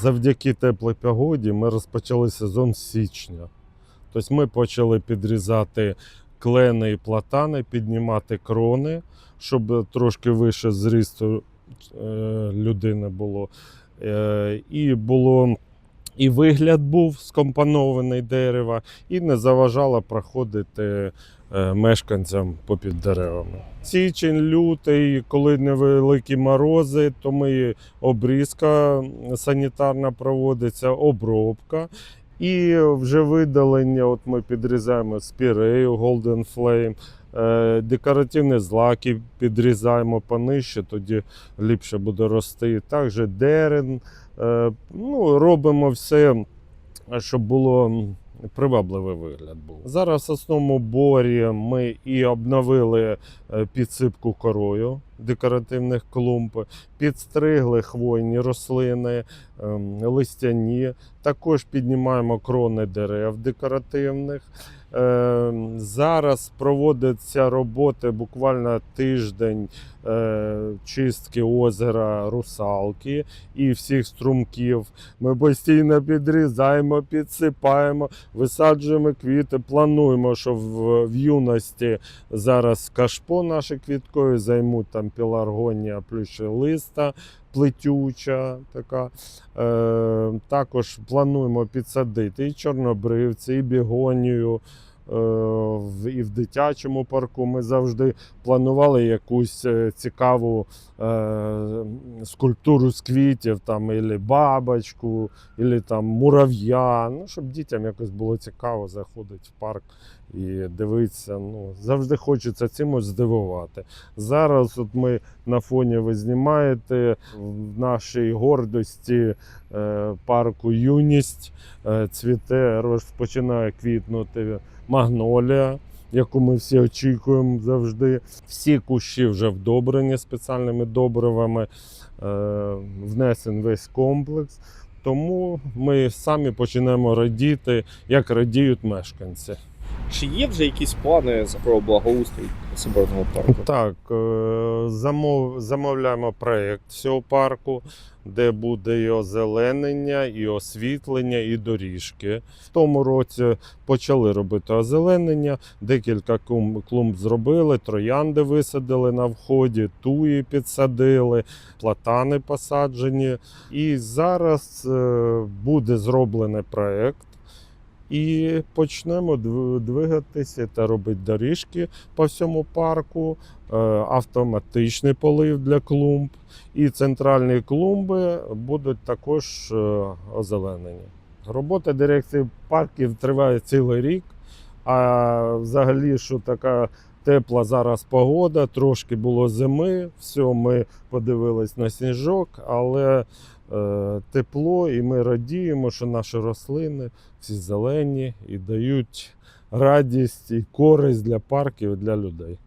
Завдяки теплій погоді ми розпочали сезон січня. Тобто ми почали підрізати клени і платани, піднімати крони, щоб трошки вище зрісту е, людини було. Е, І було і вигляд був скомпонований дерева, і не заважало проходити е, мешканцям попід деревами. Січень, лютий, коли невеликі морози, то ми обрізка санітарна проводиться, обробка. І вже видалення, от ми підрізаємо спірею, Golden Flame, е, декоративні злаки підрізаємо понижче, тоді ліпше буде рости. Також дерен. Е, ну, робимо все, щоб було привабливий вигляд був. Зараз в основному борі ми і обновили е, підсипку корою декоративних клумб, підстригли хвойні рослини, ем, листяні. Також піднімаємо крони дерев декоративних. Ем, Зараз проводяться роботи буквально тиждень е, чистки озера Русалки і всіх струмків. Ми постійно підрізаємо, підсипаємо, висаджуємо квіти. Плануємо, що в, юності зараз кашпо наші квіткові займуть там піларгонія плющелиста, плетюча така. Е, також плануємо підсадити і чорнобривці, і бігонію. Е, І в дитячому парку ми завжди планували якусь е, цікаву е, скульптуру з квітів, там, ілі бабочку, ілі там мурав'я. Ну, щоб дітям якось було цікаво заходити в парк і дивитися. Ну, завжди хочеться цимось здивувати. Зараз от ми на фоні ви знімаєте в нашій гордості парку юність цвіте, розпочинає квітнути магнолія. Яку ми всі очікуємо завжди. Всі кущі вже вдобрені спеціальними добривами, е, внесен весь комплекс. Тому ми самі почнемо радіти, як радіють мешканці. Чи є вже якісь плани про благоустрій Соборного парку? Так, е, замов, замовляємо проєкт цього парку, де буде і озеленення, і освітлення, і доріжки. В тому році почали робити озеленення, декілька клумб зробили, троянди висадили на вході, туї підсадили, платани посаджені. І зараз е, буде зроблений проєкт. І почнемо двигатися та робити доріжки по всьому парку, е, автоматичний полив для клумб. І центральні клумби будуть також е, озеленені. Робота дирекції парків триває цілий рік. А взагалі, що така тепла зараз погода, трошки було зими, все, ми подивились на сніжок, але тепло, і ми радіємо, що наші рослини всі зелені і дають радість і користь для парків, і для людей.